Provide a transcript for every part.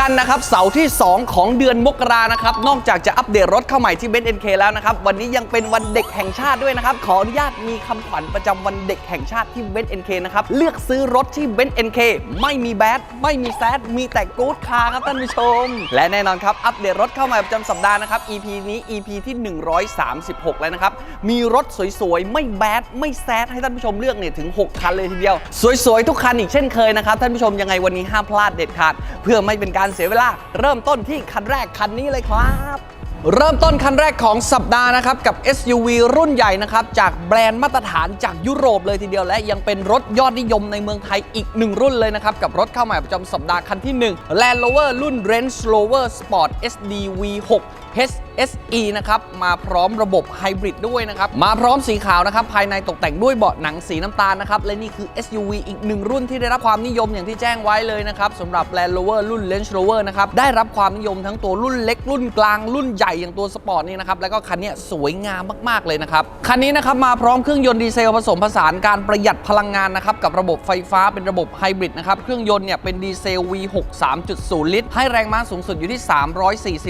กันนะครับเสาร์ที่ 2 ของเดือนมกรานะครับ นอกจากจะอัปเดตรถเข้าใหม่ที่เบนซ์เอ็นเคแล้วนะครับ วันนี้ยังเป็นวันเด็กแห่งชาติด้วยนะครับ ขออนุญาตมีคำขวัญประจำวันเด็กแห่งชาติที่เบนซ์เอ็นเคนะครับ เลือกซื้อรถที่เบนซ์เอ็นเคไม่มีแบดไม่มีแซดมีแต่กู๊ดคาร์ครับท่านผู้ชม และแน่นอนครับ อัปเดตรถเข้าใหม่ประจำสัปดาห์นะครับ EP นี้ EP ที่ 136 แล้วนะครับ มีรถสวยๆ ไม่แบดไม่แซดให้ท่านผู้ชมเลือกเนี่ยถึง 6 คันเลยทีเดียว สวยๆ ทุกคันอีกเช่นเคยนะครับท่านผู้ชมยังไงวันนี้ห้ามพลาดเด็ดขาด เพื่อไม่เป็นการเสียเวลา เริ่มต้นที่คันแรกคันนี้เลยครับ เริ่มต้นคันแรกของสัปดาห์นะครับ กับ SUV รุ่นใหญ่นะครับ จากแบรนด์มาตรฐานจากยุโรปเลยทีเดียวและยังเป็นรถยอดนิยมในเมืองไทยอีกหนึ่งรุ่นเลยนะครับ กับรถเข้าใหม่ประจำสัปดาห์คันที่ 1 Land Rover รุ่น Range Rover Sport SD V6 HSE นะครับมาพร้อมระบบไฮบริดด้วยนะครับ มาพร้อมสีขาวนะครับ ภายในตกแต่งด้วยเบาะหนังสีน้ำตาลนะครับ และนี่คือ SUV อีกหนึ่งรุ่นที่ได้รับความนิยมอย่างที่แจ้งไว้เลยนะครับสำหรับ Land Rover รุ่น Range Rover นะครับได้รับความนิยมทั้งตัวรุ่นเล็กรุ่นกลางรุ่นใหญ่อย่างตัวสปอร์ตนี่นะครับแล้วก็คันนี้สวยงามมากๆเลยนะครับคันนี้นะครับมาพร้อมเครื่องยนต์ดีเซลผสมผสานการประหยัดพลังงานนะครับกับระบบไฟฟ้าเป็นระบบไฮบริดนะครับเครื่องยนต์เนี่ยเป็นดีเซล V6 3.0 ลิตร ให้แรงม้าสูงสุดอยู่ที่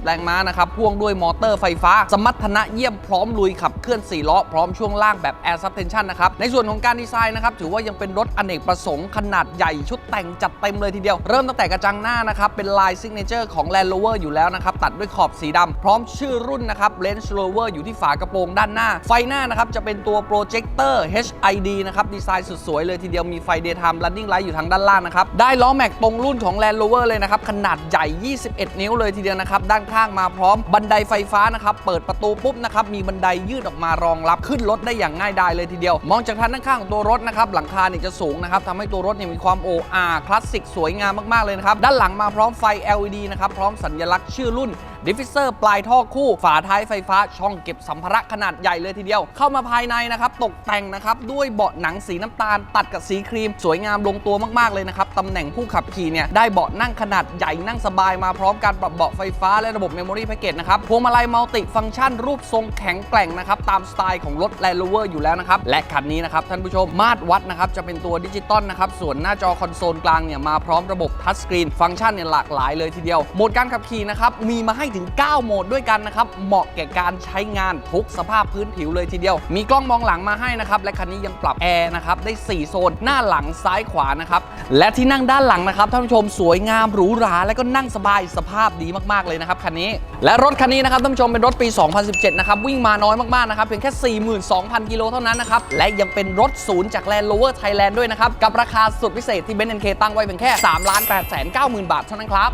340 แรงม้านะครับพ่วงด้วยมอเตอร์ไฟฟ้า สมรรถนะเยี่ยมพร้อมลุยขับเคลื่อน4ล้อพร้อมช่วงล่างแบบ Air Suspension นะครับในส่วนของการดีไซน์นะครับถือว่ายังเป็นรถอเนกประสงค์ขนาดใหญ่ชุดแต่งจัดเต็มเลยทีเดียว เริ่มตั้งแต่กระจังหน้านะครับเป็นลายซิกเนเจอร์ของ Land Rover อยู่แล้วนะครับตัดด้วยขอบสีดำพร้อมชื่อรุ่นนะครับ Range Rover อยู่ที่ฝากระโปรงด้านหน้า ไฟหน้านะครับจะเป็นตัวโปรเจคเตอร์ HID นะครับดีไซน์สุดสวยเลยทีเดียวมีไฟ Daytime Running Light อยู่ทางด้านล่างนะครับ ได้ล้อแม็กตรงรุ่นของ Land Rover เลยนะครับ ขนาดใหญ่ 21 นิ้วเลยทีเดียวนะครับ ด้านข้างมาพร้อมบันไดไฟฟ้านะครับ เปิดประตูปุ๊บนะครับ มีบันไดยืดออกมารองรับขึ้นรถได้อย่างง่ายดายเลยทีเดียว มองจากทางด้านข้างของตัวรถนะครับหลังคาเนี่ยจะสูงนะครับทำให้ตัวรถเนี่ยมีความโออาคลาสสิกสวยงามมากๆเลยนะครับด้านหลังมาพร้อมไฟ LED นะครับพร้อมสัญลักษณ์ชื่อรุ่น ดิฟฟิเซอร์ปลายท่อคู่ ฝาท้ายไฟฟ้าช่องเก็บสัมภาระขนาดใหญ่เลยทีเดียว เข้ามาภายในนะครับ ตกแต่งนะครับด้วยเบาะหนังสีน้ำตาล ตัดกับสีครีม สวยงามลงตัวมากๆเลยนะครับตำแหน่งผู้ขับขี่เนี่ยได้เบาะนั่งขนาดใหญ่นั่งสบายมาพร้อมการปรับเบาะไฟฟ้าและระบบเมมโมรี่แพคเกจนะครับพวงมาลัยมัลติฟังก์ชัน รูปทรงแข็งแกร่งนะครับตามสไตล์ของรถ Land Rover อยู่แล้วนะครับและคันนี้นะครับท่านผู้ชมมาตรวัดนะครับจะเป็นตัวดิจิตอลนะครับส่วนหน้าจอคอนโซลกลางเนี่ยมาพร้อมระบบทัชสกรีนฟังก์ชันเนี่ยหลากหลายเลยทีเดียวโหมดการขับขี่นะครับมีมาให้ถึง 9 โหมดด้วยกันนะครับ เหมาะแก่การใช้งานทุกสภาพพื้นผิวเลยทีเดียว มีกล้องมองหลังมาให้นะครับ และคันนี้ยังปรับแอร์นะครับ ได้ 4 โซน หน้าหลังซ้ายขวานะครับ และที่นั่งด้านหลังนะครับท่านผู้ชมสวยงามหรูหรา และก็นั่งสบายสภาพดีมากๆเลยนะครับคันนี้ และรถคันนี้นะครับท่านผู้ชมเป็นรถปี 2017 นะครับวิ่งมาน้อยมากๆนะครับเพียงแค่ 42,000 กิโลเท่านั้นนะครับและยังเป็นรถศูนย์จาก Land Rover Thailand ด้วยนะครับกับราคาสุดพิเศษที่เบนซ์เคตั้งไว้เพียงแค่3ล้าน8แสน90,000 บาทเท่านั้นครับ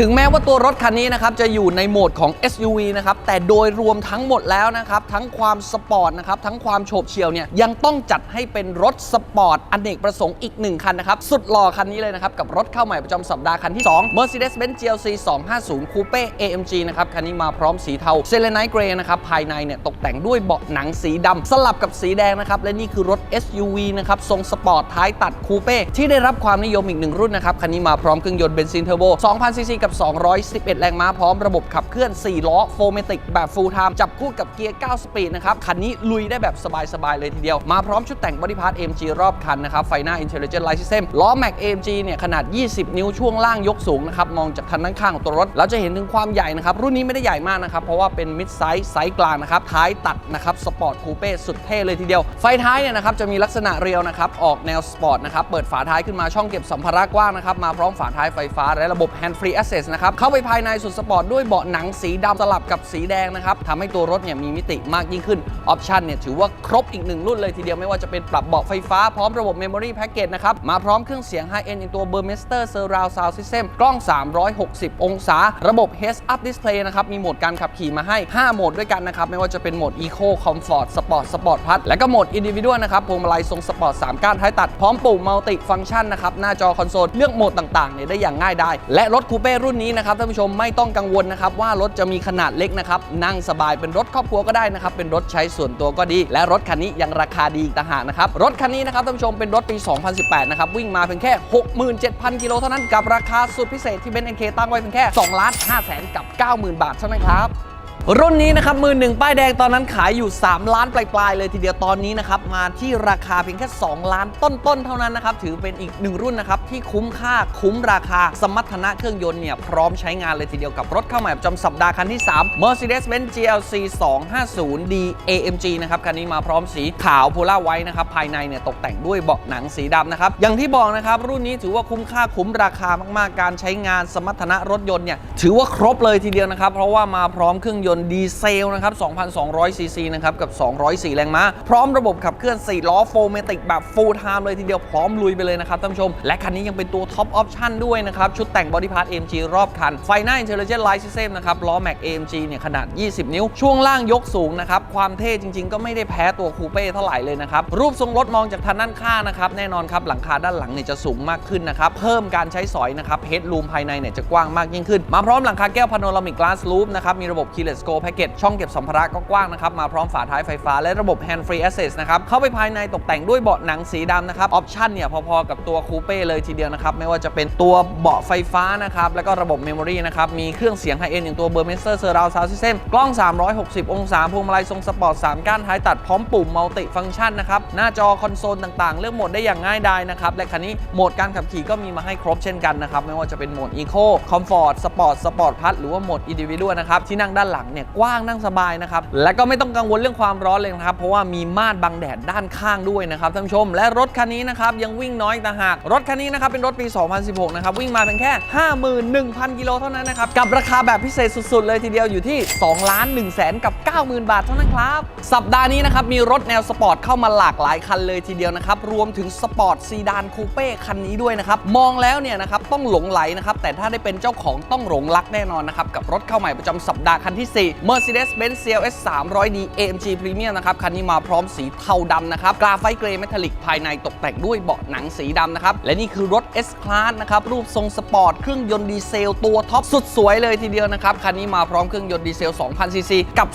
ถึงแม้ว่าตัวรถคันนี้นะครับจะอยู่ในโหมดของ SUV นะครับแต่โดยรวมทั้งหมดแล้วนะครับทั้งความสปอร์ตนะครับทั้งความโฉบเฉี่ยวเนี่ยยังต้องจัดให้เป็นรถสปอร์ตอเนกประสงค์อีกหนึ่งคันนะครับสุดหล่อคันนี้เลยนะครับกับรถเข้าใหม่ประจำสัปดาห์คันที่ 2 Mercedes-Benz GLC 250 Coupe AMG นะครับคันนี้มาพร้อมสีเทา Selenite Grey นะครับภายในเนี่ยตกแต่งด้วยเบาะหนังสีดำสลับกับสีแดงนะครับและนี่คือรถ SUV นะครับทรงสปอร์ตท้ายตัดคูเป้ที่ได้รับความนิยมอีกหนึ่งรุ่นนะครับคันนี้มาพร้อมเครื่องยนต์เบนซินเทอร์โบ2,000ซีซีกับ211 แรงม้าพร้อมระบบขับเคลื่อน 4 ล้อโฟเมติกแบบ full time จับคู่กับเกียร์ 9 สปีดนะครับ คันนี้ลุยได้แบบสบาย ๆ เลยทีเดียว มาพร้อมชุดแต่งบอดี้พาร์ท AMG รอบคันนะครับ ไฟหน้า Intelligent Light System ล้อ Mac AMG เนี่ยขนาด 20 นิ้วช่วงล่างยกสูงนะครับ มองจากทางด้านข้างของตัวรถ เราจะเห็นถึงความใหญ่นะครับ รุ่นนี้ไม่ได้ใหญ่มากนะครับ เพราะว่าเป็น mid size ไซส์กลางนะครับ ท้ายตัดนะครับ สปอร์ตคูเป้สุดเท่เลยทีเดียว ไฟท้ายเนี่ยนะครับจะมีลักษณะเรียวนะครับ ออกแนวสปอร์ตนะครับ เปิดฝาท้ายขึ้นมาช่องเก็บสัมภาระกว้างนะครับ มาพร้อมฝาท้ายไฟฟ้าและระบบ hand free access นะครับ เข้าไปภายในสุดสปอร์ตด้วยเบาะหนังสีดำสลับกับสีแดงนะครับทำให้ตัวรถเนี่ยมีมิติมากยิ่งขึ้น ออปชันเนี่ยถือว่าครบอีกหนึ่งรุ่นเลยทีเดียวไม่ว่าจะเป็นปรับเบาะไฟฟ้าพร้อมระบบ Memory Package นะครับ มาพร้อมเครื่องเสียง High End อย่างตัว Burmester Surround Sound System กล้อง 360 องศา ระบบ Heads Up Display นะครับ มีโหมดการขับขี่มาให้ 5 โหมดด้วยกันนะครับ ไม่ว่าจะเป็นโหมด Eco Comfort Sport Sport Plus และก็โหมด Individual นะครับพวงมาลัยทรงสปอร์ต3ก้านท้ายตัดพร้อมปุ่ม Multi Function นะครับหน้าจอคอนโซลเลือกโหมดต่างๆเนี่ยได้อย่างง่ายดายและรถคูเป้รุ่นนี้นะครับท่านผู้ชมไม่ต้องกังวลนะครับว่ารถจะมีขนาดเล็กนะครับนั่งสบายเป็นรถครอบครัวก็ได้นะครับเป็นรถใช้ส่วนตัวก็ดี และรถคันนี้ยังราคาดีอีกต่างหากนะครับรถคันนี้นะครับท่านผู้ชมเป็นรถปี 2018 นะครับวิ่งมาเพียงแค่ 67,000 กิโลเท่านั้นกับราคาสุดพิเศษที่เบนซ์เอ็นเคตั้งไว้เพียงแค่2ล้าน5แสนกับ 90,000 บาทเท่านั้นครับ รุ่นนี้นะครับมือหนึ่งป้ายแดงตอนนั้นขายอยู่ 3 ล้านปลายๆเลยทีเดียวตอนนี้นะครับมาที่ราคาเพียงแค่ 2 ล้านต้นๆเท่านั้นนะครับถือเป็นอีกหนึ่งรุ่นนะครับที่คุ้มค่าคุ้มราคา สมรรถนะเครื่องยนต์เนี่ยพร้อมใช้งานเลยทีเดียวกับรถเข้าใหม่ประจำสัปดาห์คันที่ 3 Mercedes-Benz GLC 250D AMG นะครับคันนี้มาพร้อมสีขาวโพล่าไว้นะครับภายในเนี่ยตกแต่งด้วยเบาะหนังสีดำนะครับอย่างที่บอกนะครับรุ่นนี้ถือว่าคุ้มค่าคุ้มราคามากๆ การใช้งานสมรรถนะรถยนต์เนี่ยถือว่าครบเลยทีเดียวนะครับเพราะว่ามาพร้อมเครื่องยนต์ดีเซลนะครับ 2,200 ซีซีนะครับ กับ 204 แรงม้า พร้อมระบบขับเคลื่อน 4 ล้อโฟเมติกแบบ full time เลยทีเดียวพร้อมลุยไปเลยนะครับท่านผู้ชม และคันนี้ยังเป็นตัวท็อปออปชั่นด้วยนะครับ ชุดแต่งบอดี้พาร์ท AMG รอบคัน ไฟหน้า Intelligent Light System นะครับ ล้อแม็ก AMG เนี่ยขนาด 20 นิ้ว ช่วงล่างยกสูงนะครับ ความเท่จริง ๆ ก็ไม่ได้แพ้ตัวคูเป้เท่าไหร่เลยนะครับ รูปทรงรถมองจากทางด้านข้างนะครับแน่นอนครับหลังคาด้านหลังเนี่ยจะสูงมากขึ้นนะครับเพิ่มการใช้สอยนะครับเฮดรูมภายในเนี่ยจะกว้างมากยิ่งขึ้น มาพร้อมหลังคาแก้วพาโนรามิก glass roof นะครับมีระบบ Let's go package ช่องเก็บสัมภาระก็กว้างนะครับ มาพร้อมฝาท้ายไฟฟ้าและระบบ hand free access นะครับ เข้าไปภายในตกแต่งด้วยเบาะหนังสีดำนะครับ ออปชั่นเนี่ย พอๆ กับตัวคูเป้เลยทีเดียวนะครับ ไม่ว่าจะเป็นตัวเบาะไฟฟ้านะครับ แล้วก็ระบบ memory นะครับ มีเครื่องเสียงไฮเอ็นอย่างตัว Burmester Surround Sound System กล้อง 360 องศาพวงมาลัยทรงสปอร์ต3ก้านท้ายตัดพร้อมปุ่มมัลติฟังก์ชันนะครับหน้าจอคอนโซลต่างๆ เลือกโหมดได้อย่างง่ายดายนะครับและคันนี้โหมดการขับขี่ก็มีมาให้ครบเช่นกันนะครับไม่ว่าจะเป็นโหมด Eco Comfort Sport Sport Plus หรือว่าโหมด Individual นะครับที่นั่งด้านหลังเนี่ยกว้างนั่งสบายนะครับ และก็ไม่ต้องกังวลเรื่องความร้อนเลยนะครับ เพราะว่ามีม่านบังแดดด้านข้างด้วยนะครับท่านผู้ชม และรถคันนี้นะครับยังวิ่งน้อยต่างหาก รถคันนี้นะครับเป็นรถปี 2016 นะครับ วิ่งมาเพียงแค่ 51,000 กิโลเท่านั้นนะครับ กับราคาแบบพิเศษสุด ๆ เลยทีเดียวอยู่ที่ 2 ล้าน1แสนกับ 90,000 บาทเท่านั้นครับ สัปดาห์นี้นะครับมีรถแนวสปอร์ตเข้ามาหลากหลายคันเลยทีเดียวนะครับรวมถึงสปอร์ตซีดานคูเป้คันนี้ด้วยนะครับมองแล้วเนี่ยนะครับต้องหลงไหลนะครับแต่ถ้าได้เป็นเจ้าของต้องหลงรักแน่นอนนะครับกับรถเข้าใหม่ประจำสัปดาห์คันที่4 Mercedes-Benz CLS 300D AMG Premium นะครับ คันนี้มาพร้อมสีเทาดำนะครับ กราไฟต์เกรย์เมทัลลิกภายในตกแต่งด้วยเบาะหนังสีดำนะครับ และนี่คือรถ S Class นะครับ รูปทรงสปอร์ต เครื่องยนต์ดีเซลตัวท็อปสุดสวยเลยทีเดียวนะครับ คันนี้มาพร้อมเครื่องยนต์ดีเซล 2,000ซีซีกับ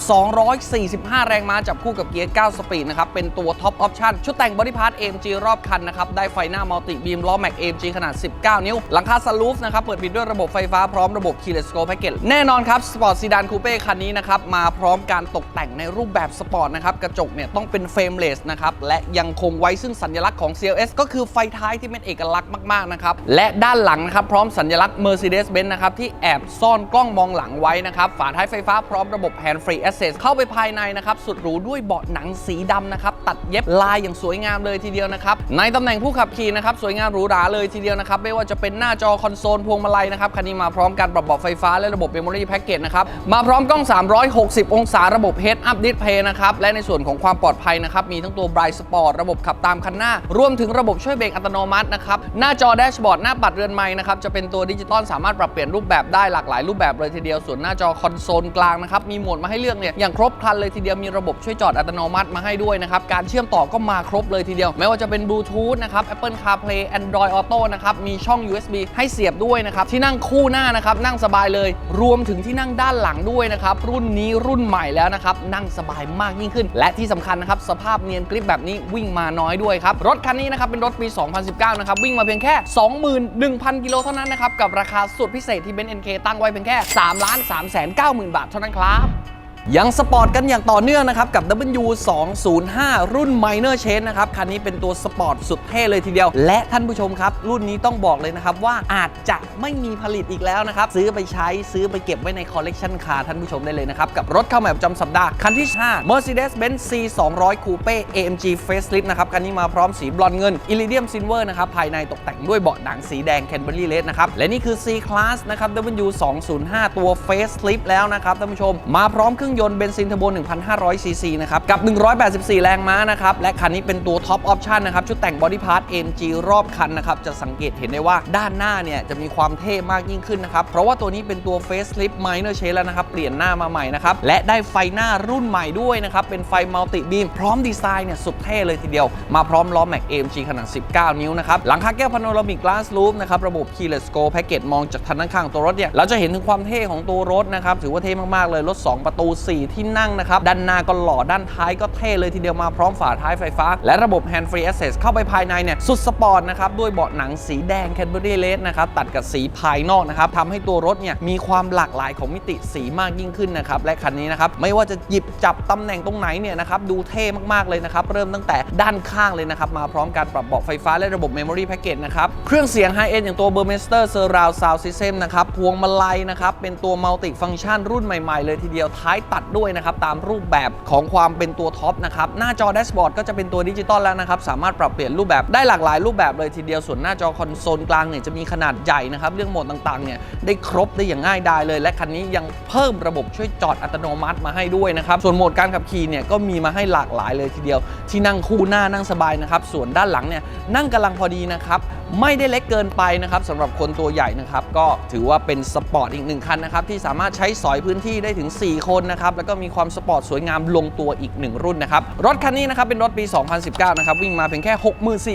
245 แรงม้าจับคู่กับเกียร์ 9 สปีดนะครับ เป็นตัวท็อปออปชั่นชุดแต่งบอดี้พาร์ท AMG รอบคันนะครับ ได้ไฟหน้ามัลติบีมล้อแม็ก AMG ขนาด 19 นิ้ว หลังคาสลูฟนะครับ เปิดปิดด้วยระบบไฟฟ้าพร้อมระบบ Keyless Go Package แน่นอนครับสปอร์ตซีดานคูเป้คันนี้นะครับมาพร้อมการตกแต่งในรูปแบบสปอร์ตนะครับกระจกเนี่ยต้องเป็นเฟรมเลสนะครับและยังคงไว้ซึ่งสัญลักษณ์ของ CLS ก็คือไฟท้ายที่เป็นเอกลักษณ์มากๆนะครับและด้านหลังนะครับพร้อมสัญลักษณ์ Mercedes-Benz นะครับที่แอบซ่อนกล้องมองหลังไว้นะครับฝาท้ายไฟฟ้าพร้อมระบบ Hand Free Access เข้าไปภายในนะครับสุดหรูด้วยเบาะหนังสีดำนะครับตัดเย็บลายอย่างสวยงามเลยทีเดียวนะครับในตำแหน่งผู้ขับขี่นะครับสวยงามหรูหราเลยทีเดียวนะครับไม่ว่าจะเป็นหน้าจอคอนโซลพวงมาลัยนะครับคันนี้มาพร้อมการปรับเบาะไฟฟ้าและระบบ Memory Package นะครับมาพร้อมกล้อง360 องศาระบบ Head Up Display นะครับ และในส่วนของความปลอดภัยนะครับ มีทั้งตัว Bright Sport ระบบขับตามคันหน้า รวมถึงระบบช่วยเบรกอัตโนมัตินะครับ หน้าจอแดชบอร์ดหน้าปัดเรือนไม้นะครับ จะเป็นตัวดิจิตอลสามารถปรับเปลี่ยนรูปแบบได้หลากหลายรูปแบบเลยทีเดียว ส่วนหน้าจอคอนโซลกลางนะครับ มีโหมดมาให้เลือกเนี่ยอย่างครบครันเลยทีเดียว มีระบบช่วยจอดอัตโนมัติมาให้ด้วยนะครับ การเชื่อมต่อก็มาครบเลยทีเดียว ไม่ว่าจะเป็นบลูทูธนะครับ Apple CarPlay Android Auto นะครับมีช่อง USB ให้เสียบด้วยนะครับที่นั่งคู่หน้านะครับนั่งสบายเลย รวมถึงที่นั่งด้านหลังด้วยนะครับรุ่นนี้รุ่นใหม่แล้วนะครับนั่งสบายมากยิ่งขึ้น และที่สำคัญนะครับสภาพเนียนกริปแบบนี้วิ่งมาน้อยด้วยครับรถคันนี้นะครับเป็นรถปี 2019 นะครับวิ่งมาเพียงแค่ 21,000 กิโลเท่านั้นนะครับกับราคาสุดพิเศษที่เบนซ์ NK ตั้งไว้เพียงแค่3ล้าน3 9 0 0 0 0 บาทเท่านั้นครับ ยังสปอร์ตกันอย่างต่อเนื่องนะครับ กับ W205 รุ่น Minor Change นะครับ คันนี้เป็นตัวสปอร์ตสุดเท่เลยทีเดียว และท่านผู้ชมครับ รุ่นนี้ต้องบอกเลยนะครับ ว่าอาจจะไม่มีผลิตอีกแล้วนะครับ ซื้อไปใช้ซื้อไปเก็บไว้ในคอลเลกชันคาร์ท่านผู้ชมได้เลยนะครับ กับรถเข้าใหม่ประจำสัปดาห์ คันที่ 5 Mercedes-Benz C200 Coupe AMG Facelift นะครับ คันนี้มาพร้อมสีบลอนด์เงิน Iridium Silver นะครับภายในตกแต่งด้วยเบาะหนังสีแดง Canberry Red นะครับและนี่คือ C Class นะครับ W205 ตัว Facelift แล้วนะครับท่านผู้ชมมาพร้อมเครื่องยนต์เบนซินเทอร์โบ 1,500 ซีซีนะครับ กับ 184 แรงม้านะครับ และคันนี้เป็นตัวท็อปออปชันนะครับ ชุดแต่งบอดี้พาร์ท AMG รอบคันนะครับ จะสังเกตเห็นได้ว่าด้านหน้าเนี่ย จะมีความเท่มากยิ่งขึ้นนะครับ เพราะว่าตัวนี้เป็นตัว Facelift Minor Change แล้วนะครับ เปลี่ยนหน้ามาใหม่นะครับ และได้ไฟหน้ารุ่นใหม่ด้วยนะครับ เป็นไฟมัลติบีมพร้อมดีไซน์เนี่ยสุดเท่เลยทีเดียว มาพร้อมล้อแม็ก AMG ขนาด 19 นิ้วนะครับหลังคาแก้วพาโนรามิก Glass Roof นะครับระบบ Keyless Go Package มองจากทางด้านข้างตัวรถเนี่ยเราจะเห็นถึงความเท่ของตัวรถนะครับถือว่าเท่มากๆเลยรถ 2 ประตู4 ที่นั่งนะครับ ด้านหน้าก็หล่อด้านท้ายก็เท่เลยทีเดียวมาพร้อมฝาท้ายไฟฟ้า และระบบ Hand Free Access เข้าไปภายในเนี่ยสุดสปอร์ตนะครับ ด้วยเบาะหนังสีแดง Cadbury Red นะครับ ตัดกับสีภายนอกนะครับทำให้ตัวรถเนี่ยมีความหลากหลายของมิติสีมากยิ่งขึ้นนะครับ และคันนี้นะครับ ไม่ว่าจะหยิบจับตำแหน่งตรงไหนเนี่ยนะครับดูเท่มากๆเลยนะครับ เริ่มตั้งแต่ด้านข้างเลยนะครับมาพร้อมการปรับเบาะไฟฟ้าและระบบ Memory Package นะครับเครื่องเสียง High End อย่างตัว Burmester Surround Sound System นะครับพวงมาลัยนะครับเป็นตัว Multi Function รุ่นใหม่ๆ เลยทีเดียวท้ายตัดด้วยนะครับตามรูปแบบของความเป็นตัวท็อปนะครับหน้าจอแดชบอร์ดก็จะเป็นตัวดิจิตอลแล้วนะครับสามารถปรับเปลี่ยนรูปแบบได้หลากหลายรูปแบบเลยทีเดียวส่วนหน้าจอคอนโซลกลางเนี่ยจะมีขนาดใหญ่นะครับเรื่องโหมดต่างๆเนี่ยได้ครบได้อย่างง่ายดายเลย และคันนี้ยังเพิ่มระบบช่วยจอดอัตโนมัติมาให้ด้วยนะครับส่วนโหมดการขับขี่เนี่ยก็มีมาให้หลากหลายเลยทีเดียว ที่นั่งคู่หน้านั่งสบายนะครับส่วนด้านหลังเนี่ยนั่งกำลังพอดีนะครับไม่ได้เล็กเกินไปนะครับสำหรับคนตัวใหญ่นะครับก็ถือว่าเป็นสปอร์ตอีกหนึ่งคันนะครับที่สามารถใช้สอยพื้นที่ได้ถึง 4 คนนะครับแล้วก็มีความสปอร์ตสวยงามลงตัวอีก 1 รุ่นนะครับ รถคันนี้นะครับ เป็นรถปี 2019 นะครับ วิ่งมาเพียงแค่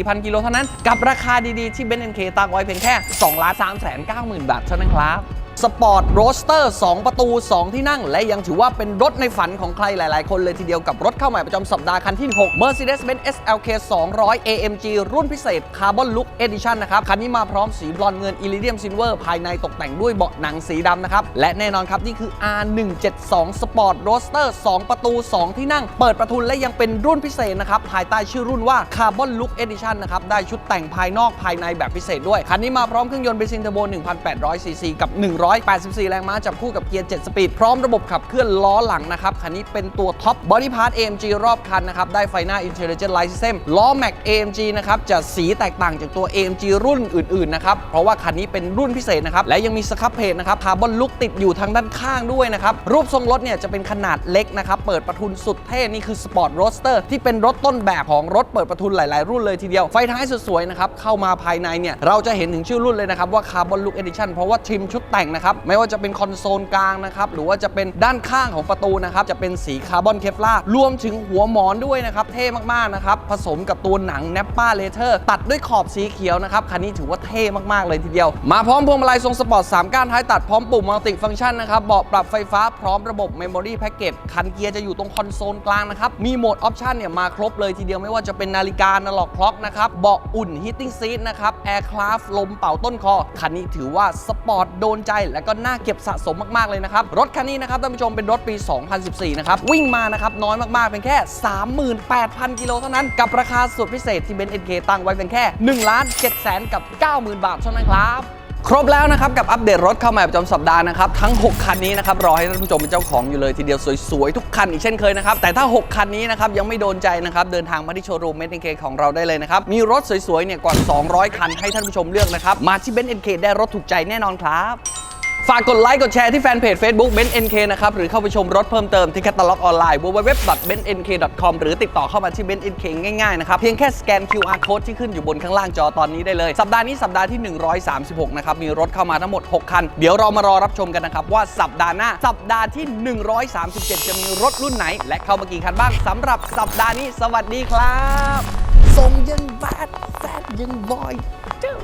64,000 กิโลเท่านั้น กับราคาดีๆ ที่ b e n z K ตั้งไว้เพียงแค่2 3 9 0 0 0 0 บาทเท่านั้นครับ สปอร์ตโรสเตอร์2ประตู 2 ที่นั่ง และยังถือว่าเป็นรถในฝันของใครหลาย ๆ คนเลยทีเดียวกับรถเข้าใหม่ประจำสัปดาห์คันที่ 6 Mercedes-Benz SLK 200 AMG รุ่นพิเศษ Carbon Look Edition นะครับ คันนี้มาพร้อมสีบรอนเงิน Iridium Silver ภายในตกแต่งด้วยเบาะหนังสีดำนะครับ และแน่นอนครับ นี่คือ R172 Sport Roadster 2 ประตู 2 ที่นั่ง เปิดประทุนและยังเป็นรุ่นพิเศษนะครับ ภายใต้ชื่อรุ่นว่า Carbon Look Edition นะครับ ได้ชุดแต่งภายนอกภายในแบบพิเศษด้วย คันนี้มาพร้อมเครื่องยนต์เบนซินเทอร์โบ 1,800ซีซีกับ184 แรงม้าจับคู่กับเกียร์ 7 สปีด พร้อมระบบขับเคลื่อนล้อหลังนะครับ คันนี้เป็นตัวท็อปบอดี้พาร์ต AMG รอบคันนะครับ ได้ไฟหน้า Intelligent Light System ล้อ Mac AMG นะครับ จะสีแตกต่างจากตัว AMG รุ่นอื่น ๆ นะครับ เพราะว่าคันนี้เป็นรุ่นพิเศษนะครับ และยังมีสครับเพจนะครับคาร์บอนลุกติดอยู่ทางด้านข้างด้วยนะครับ รูปทรงรถเนี่ยจะเป็นขนาดเล็กนะครับ เปิดประทุนสุดเท่นี่คือ Sport Roadster ที่เป็นรถต้นแบบของรถเปิดประทุนหลาย ๆ รุ่นเลยทีเดียวไฟท้ายสวยนะครับเข้ามาภายในเนี่ยเราจะเห็นถึงชื่อรุ่นเลยนะครับว่า Carbon Look Edition เพราะว่าทริมชุดแต่งนะครับไม่ว่าจะเป็นคอนโซลกลางนะครับหรือว่าจะเป็นด้านข้างของประตูนะครับจะเป็นสีคาร์บอนเคฟลารวมถึงหัวหมอนด้วยนะครับเท่มากๆนะครับผสมกับตัวหนัง n a p p a Leather ตัดด้วยขอบสีเขียวนะครับคันนี้ถือว่าเท่มากๆเลยทีเดียว มาพร้อมพวงมาลัยทรงสปอร์ต3ก้านท้ายตัดพร้อมปุ่มมัลติฟังก์ชันนะครับเบาะปรับไฟฟ้าพร้อมระบบ Memory Package คันเกียร์จะอยู่ตรงคอนโซลกลางนะครับมีโหมดออปชันเนี่ยมาครบเลยทีเดียวไม่ว่าจะเป็นนาฬิกานาล็อกคล็อกนะครับเบาะอุ่น Heating Seat นะครับ Aircraft ลมเป่าต้นคอคันนี้ถือว่าสปอร์ตโดนใจและก็น่าเก็บสะสมมากๆเลยนะครับ รถคันนี้นะครับท่านผู้ชมเป็นรถปี 2014 นะครับ วิ่งมานะครับน้อยมากๆ เป็นแค่ 38,000 กิโลเท่านั้น กับราคาสุดพิเศษที่เบนซ์เอ็นเคตั้งไว้เป็นแค่1ล้าน7แสนกับ 90,000 บาทเท่านั้นครับครบแล้วนะครับ กับอัปเดตรถเข้ามาประจำสัปดาห์นะครับ ทั้ง 6 คันนี้นะครับ รอให้ท่านผู้ชมเป็นเจ้าของอยู่เลยทีเดียวสวย ๆ ทุกคันอีกเช่นเคยนะครับ แต่ถ้า 6 คันนี้นะครับ ยังไม่โดนใจนะครับ เดินทางมาที่โชว์รูมเบนซ์เอ็นเคของเราได้เลยนะครับ มีรถสวย ๆ เนี่ยกว่า 200 คันให้ท่านผู้ชมเลือกนะครับ มาที่เบนซ์เอ็นเคได้รถถูกใจแน่นอนครับ ฝากกดไลค์กดแชร์ที่แฟนเพจ Facebook b e n NK นะครับ หรือเข้าไปชมรถเพิ่มเติมที่แคตตาล็อกออนไลน์ www.bennk.com หรือติดต่อเข้ามาที่ b e n NK ง่ายๆนะครับ เพียงแค่สแกน QR code ที่ขึ้นอยู่บนข้างล่างจอตอนนี้ได้เลย สัปดาห์นี้สัปดาห์ที่ 136 นะครับ มีรถเข้ามาทั้งหมด 6 คัน เดี๋ยวเรามารอรับชมกันนะครับ ว่าสัปดาห์หน้าสัปดาห์ที่ 137 จะมีรถรุ่นไหน และเข้ามากี่คันบ้างสำหรับสัปดาห์นี้ สวัสดีครับส่งยังแบดแซดยังบอยเจ้า